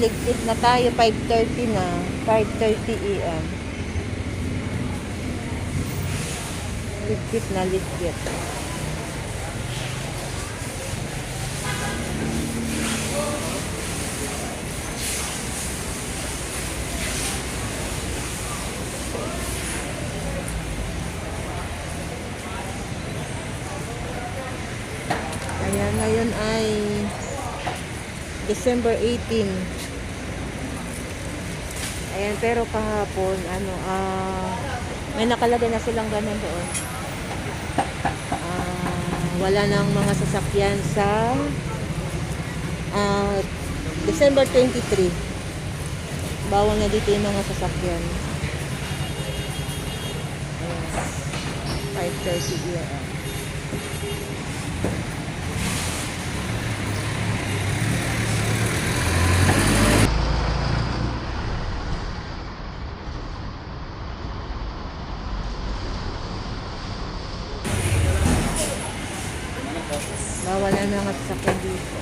Ligpit na tayo. 5.30 na. 5.30 a.m. Ligpit na ligpit. Ayan, ngayon ay December 18. Pero kahapon, ano, ah, may nakalagay na silang ganun doon. Ah, wala nang mga sasakyan sa ah, December 23. Bawal na dito yung mga sasakyan. Ayan. 5.30 a.m. Bawal na mga sasakyan dito.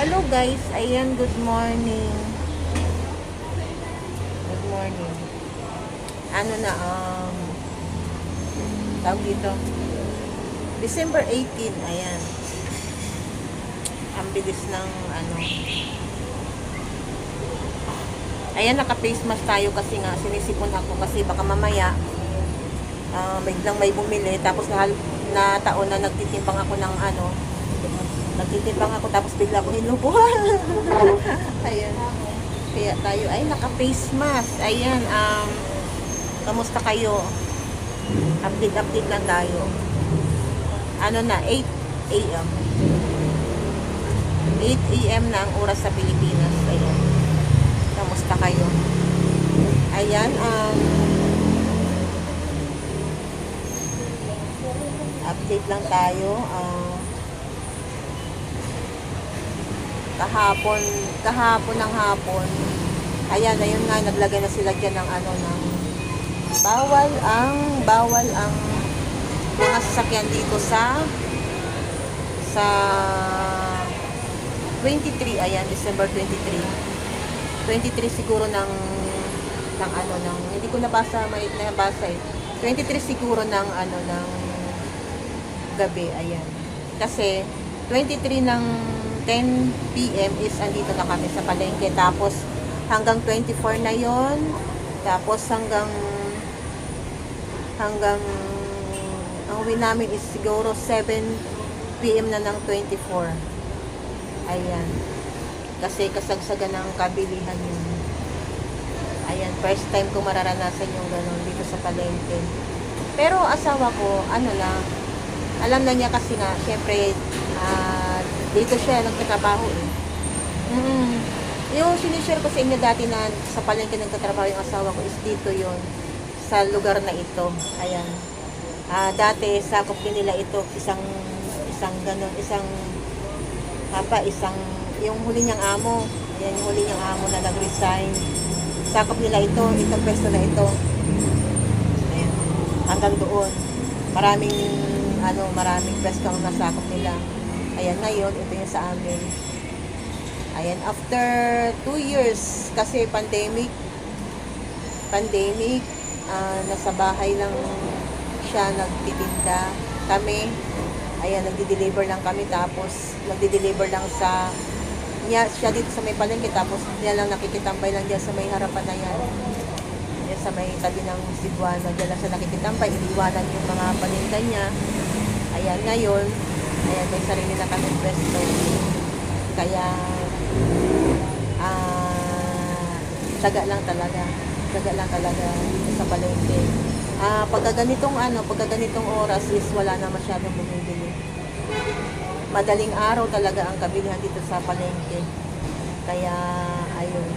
Hello guys, ayan, good morning. Good morning. Ano na, um, tawag dito, December 18, ayan. Ang bilis ng, ano, ayan, naka-face mask tayo kasi nga, sinisipon ako kasi baka mamaya, ah, biglang may bumili, tapos na, na taon na nagtitimpang ako ng, ano, nagtitimpang ako tapos bigla ko hinubuhan. Ayan. Kaya tayo ay naka-face mask. Ayan, um, kamusta kayo? Update-update lang tayo. Ano na, 8 a.m. 8 a.m. na ang oras sa Pilipinas. Ayan. Kamusta kayo? Ayan, um, update lang tayo. Ah, kahapon, kahapon ng hapon, ayan, ayun nga, naglagay na sila dyan ng ano, ng bawal ang, bawal ang mga sasakyan dito sa sa 23, ayan, December 23. 23 siguro ng ng ano, ng, hindi ko nabasa, may nabasa eh. 23 siguro ng ano, ng gabi, ayan. Kasi, 23 ng 10 p.m. is andito na kami sa palengke. Tapos, hanggang 24 na yon Tapos, hanggang hanggang ang uwi namin is siguro 7 p.m. na ng 24. Ayan. Kasi kasagsagan ng kabilihan yun. Ayan, first time ko mararanasan yung ganun dito sa palengke. Pero asawa ko, ano lang, alam na niya kasi nga, syempre, ah, dito siya nagtatrabaho eh. Mm. Yung sinishare ko sa inyo dati na sa palengke nagtatrabaho yung asawa ko is dito yon sa lugar na ito. Ayan. Ah, dati sakop din nila ito isang isang ganun, isang haba, isang yung huli niyang amo. Ayan yung huli niyang amo na nag-resign. Sakop nila ito, itong pwesto na ito. Ayan. Hanggang doon. Maraming ano, maraming pwesto ang nasakop nila. Ayan, ngayon, ito yung sa amin. Ayan, after 2 years, kasi pandemic, pandemic, ah, nasa bahay lang siya nagtitinda. Kami, ayan, nagdi-deliver lang kami, tapos nagdi-deliver lang sa, niya, siya dito sa may palengke, tapos niya lang nakikitambay lang dyan sa may harapan na yan. Yan sa may tabi ng Cebuana, dyan lang siya nakikitambay, iniwanan yung mga paninda niya. Ayan, ngayon, ayan, may sarili na kami pwesto. Kaya, ah, Tsaga lang talaga. Tsaga lang talaga sa palengke. Ah, pagka ganitong ano, pagka ganitong oras is wala na masyadong bumibili. Madaling araw talaga ang kabilihan dito sa palengke. Kaya, ayun.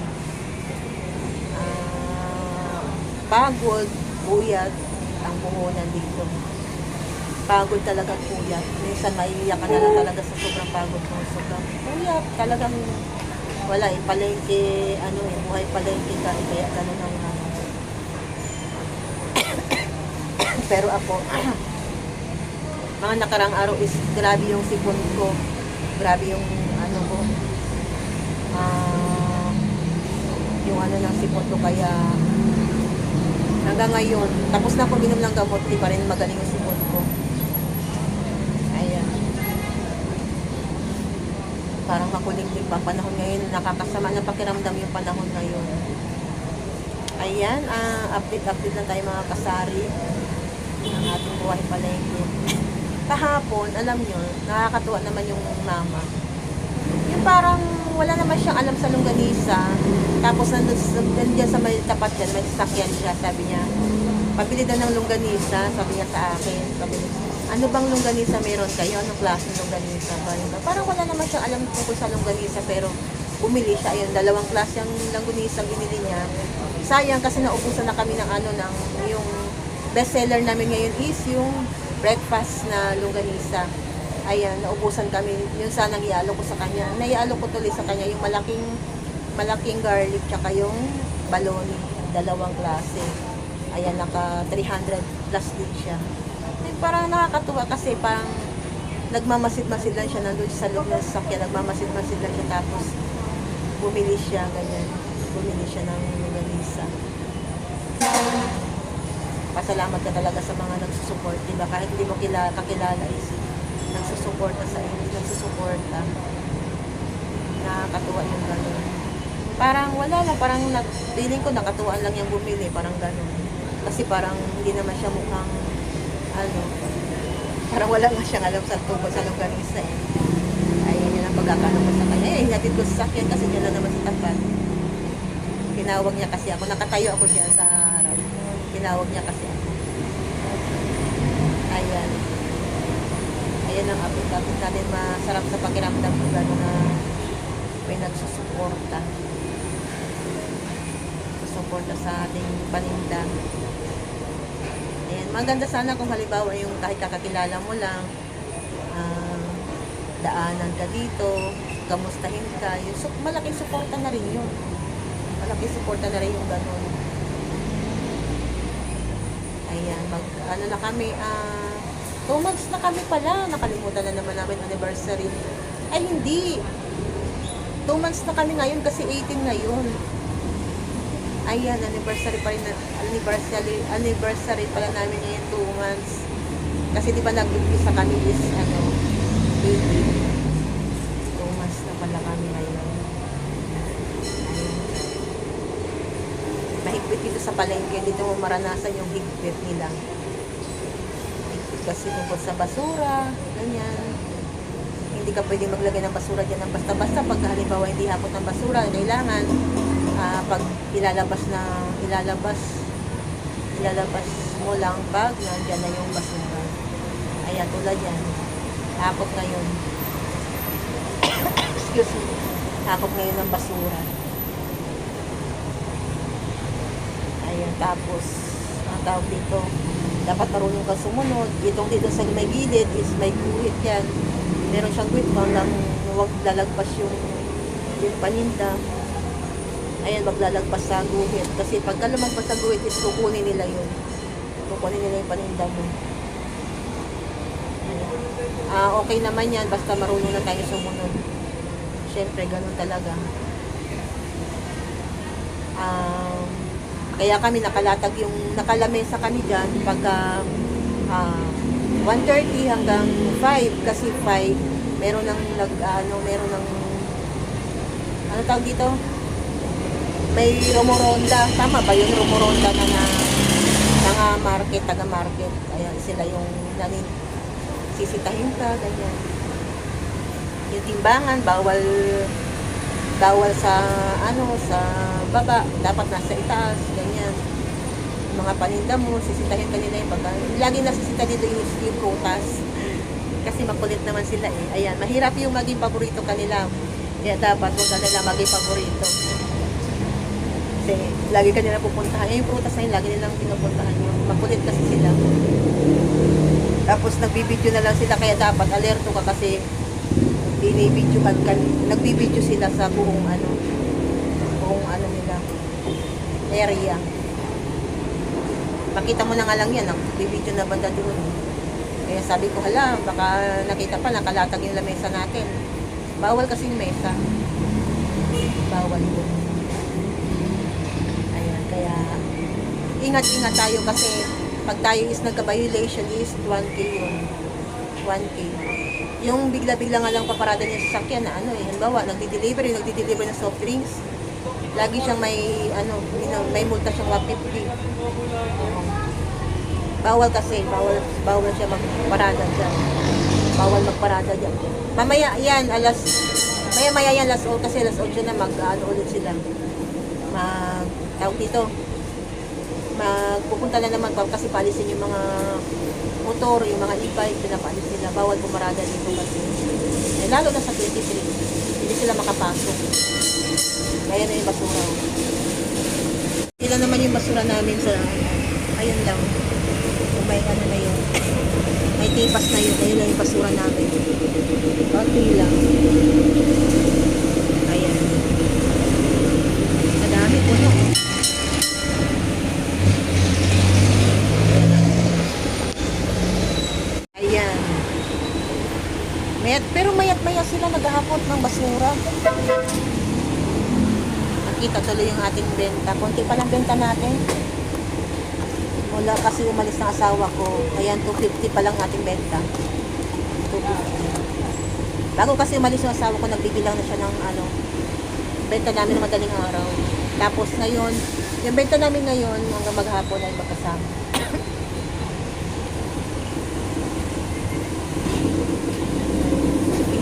Ah, pagod, buyat, ang puhunan dito. Pagod talaga puyat. Minsan maiiyak ka na lang talaga sa sobrang pagod mo. Sobrang puyat. Talagang wala eh. Palengke, ano eh, buhay palengke ka. eh, Kaya ganun ang ano. Pero ako, mga nakarang araw is grabe yung sipon ko. Grabe yung ano ko. Ah, yung ano ng sipon ko kaya hanggang ngayon, tapos na ako minom ng gamot, di pa rin magaling yung sipon ko. Ayan. Parang makulimlim pa panahon ngayon. Nakakasama na pakiramdam yung panahon ngayon. Ayan, ah, update-update lang tayo mga kasari ang ating buhay palengke. Kahapon, alam nyo, nakakatuwa naman yung mama. Yung parang wala naman siyang alam sa longganisa. Tapos nandun, nandiyan sa may tapat dyan, may sasakyan siya. Sabi niya, pabili daw ng longganisa. Sabi niya sa akin, pabili. Ano bang longganisa meron kayo? Anong klase ng longganisa ba? Parang wala naman siyang alam tungkol sa longganisa pero bumili siya. Ayun, dalawang klase ang longganisa binili niya. Sayang kasi naubusan na kami ng ano, ng yung bestseller namin ngayon is yung breakfast na longganisa. Ayan, naubusan kami. Yun sana ialo ko sa kanya. Naialo ko tuloy sa kanya yung malaking malaking garlic tsaka yung baloney. Dalawang klase. Ayan, naka 300 plus din siya. Eh, parang nakakatuwa kasi parang nagmamasid-masid lang siya nandun sa loob ng sasakyan. Nagmamasid-masid lang siya tapos bumili siya, ganyan. Bumili siya ng longganisa pasalamat ka talaga sa mga nagsusupport, di ba? Kahit hindi mo kilala, kakilala is nagsusuporta sa inyo, nagsusuporta. Nakakatuwa yung gano'n. Parang wala lang, parang nag, feeling ko nakatuwaan lang yung bumili, parang gano'n. Kasi parang hindi naman siya mukhang, ano, parang wala nga siyang alam sa tungkol sa longganisa eh. Ayun yun ang pagkakano ko sa kanya. Eh, hinatid ko sa sakyan kasi dyan lang naman sa tapat. Tinawag niya kasi ako, nakatayo ako dyan sa harap. Tinawag niya kasi ako. Ayan. Ayan ang update-update natin. Masarap sa pakiramdam ko gano'n na may nagsusuporta. Susuporta sa ating paninda. Ayan. Maganda sana kung halimbawa yung kahit kakakilala mo lang, ah, daanan ka dito, kamustahin ka, yung su- malaking suporta na rin yun. Malaking suporta na rin yung gano'n. Ayan, mag, ano na kami, ah, two months na kami pala. Nakalimutan na naman namin anniversary. Ay, hindi. Two months na kami ngayon kasi 18 ngayon. Ayan, anniversary pa rin, na- anniversary, anniversary pala namin ngayon, two months. Kasi di ba nag-umpisa kami is, ano, 18. Two months na pala kami ngayon. Mahigpit dito sa palengke, dito mo maranasan yung higpit nila. Higpit kasi tungkol sa basura, ganyan. Hindi ka pwedeng maglagay ng basura dyan ng basta-basta. Pag halimbawa hindi hapot ng basura, kailangan ah, pag ilalabas na, ilalabas, ilalabas mo lang pag nandyan na yung basura. Ayan, tulad yan. Hapot ngayon. Excuse me. Hapot ngayon ng basura. Ayan, tapos, ang tawag dito, dapat marunong ka sumunod. Itong dito sa may gilid is may guhit yan. Meron siyang guhit hanggang huwag lalagpas yung, yung paninda. Ayan, wag lalagpas sa guhit. Kasi pagka lumagpas sa guhit kukunin nila yun. Kukunin nila yung paninda mo. Ah, okay naman yan, basta marunong na tayo sumunod. Siyempre, ganun talaga. Um, kaya kami nakalatag yung nakalamesa kami dyan pagka ah, 1.30 hanggang 5 kasi 5 meron ng nag ano meron ng ano tawag dito may rumoronda tama ba yung rumoronda na na mga market taga market ayan sila yung nanin sisitahin ka ganyan yung timbangan bawal bawal sa ano sa baba, dapat nasa itaas, ganyan. Yung mga paninda mo, sisitahin ka nila yung pagka. Lagi nasisita dito yung steel quotas. Kasi makulit naman sila eh. Ayan, mahirap yung maging paborito kanila. Kaya dapat huwag ka nila maging paborito. Kasi lagi ka nila pupuntahan. Eh, yung prutas na yun, lagi nilang pinupuntahan yung makulit kasi sila. Tapos nagbibideo na lang sila kaya dapat alerto ka kasi binibidyohan ka, nagbibideo sila sa buong ano, buong ano nila, area. Makita mo na nga lang yan, nagbibideo na banda doon. Kaya sabi ko, hala, baka nakita pa, nakalatag yung lamesa natin. Bawal kasi yung mesa. Bawal yun. Ayan, kaya ingat-ingat tayo kasi pag tayo is nagka-violation is 1K yun. 1K. Yung bigla-bigla nga lang paparada niya sa sasakyan na ano eh, halimbawa, nagdi-deliver, nagdi-deliver ng soft drinks, lagi siyang may, ano, may multa siyang 150. Bawal kasi, bawal, bawal siya magparada dyan. Bawal magparada dyan. Mamaya yan, alas, maya maya yan, alas 8 kasi alas 8 na mag, ano ulit sila. Mag, tawag dito, magpupunta na naman kasi palisin yung mga motor, yung mga e-bike, pinapalis nila. Bawal pumarada dito kasi. Eh, lalo na sa 23, hindi sila makapasok. Kaya na yung basura. Sila naman yung basura namin sa, ayun lang. May ano na yun. May tipas na yun. Ayun lang yung basura namin. Konti lang. Ayan. Madami po no. Ayan. Mayat, pero mayat maya sila naghahapot ng basura. Nakita tuloy yung ating benta. Konti pa lang benta natin. Wala kasi umalis ng asawa ko. Ayan, 250 pa lang ating benta. 250. Bago kasi umalis yung asawa ko, nagbibilang na siya ng ano, benta namin ng madaling araw. Tapos ngayon, yung benta namin ngayon, hanggang maghapon ay magkasama.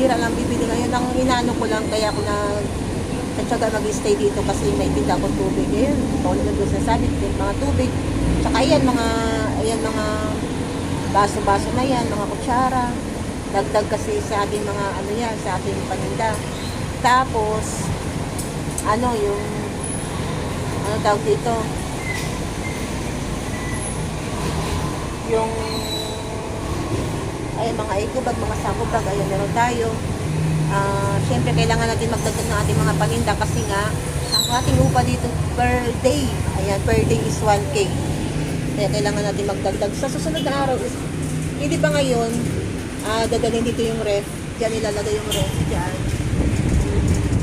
bihira lang bibili ngayon. Ang inaano ko lang, kaya ako na tatsaga mag-stay dito kasi may tinda akong tubig. Ayun, tulad na doon sa sabi, mga tubig. Tsaka ayan, mga, ayan, mga baso-baso na yan, mga kutsara. Dagdag kasi sa ating mga, ano yan, sa ating paninda. Tapos, ano, yung, ano tawag dito? Yung ay mga eco bag, mga sabo bag, ayan meron tayo. Ah, syempre kailangan natin magdagdag ng ating mga paninda kasi nga ang ating upa dito per day, ayan per day is 1k. Kaya kailangan natin magdagdag. Sa susunod na araw is hindi ba ngayon ah dadalhin dito yung ref, diyan ilalagay yung ref diyan.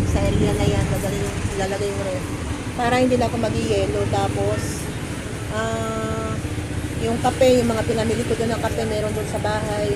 Sa area na yan, dadalhin yung ilalagay yung ref. Para hindi na ako mag-yellow tapos ah yung kape, yung mga pinamili ko doon ng kape, meron doon sa bahay.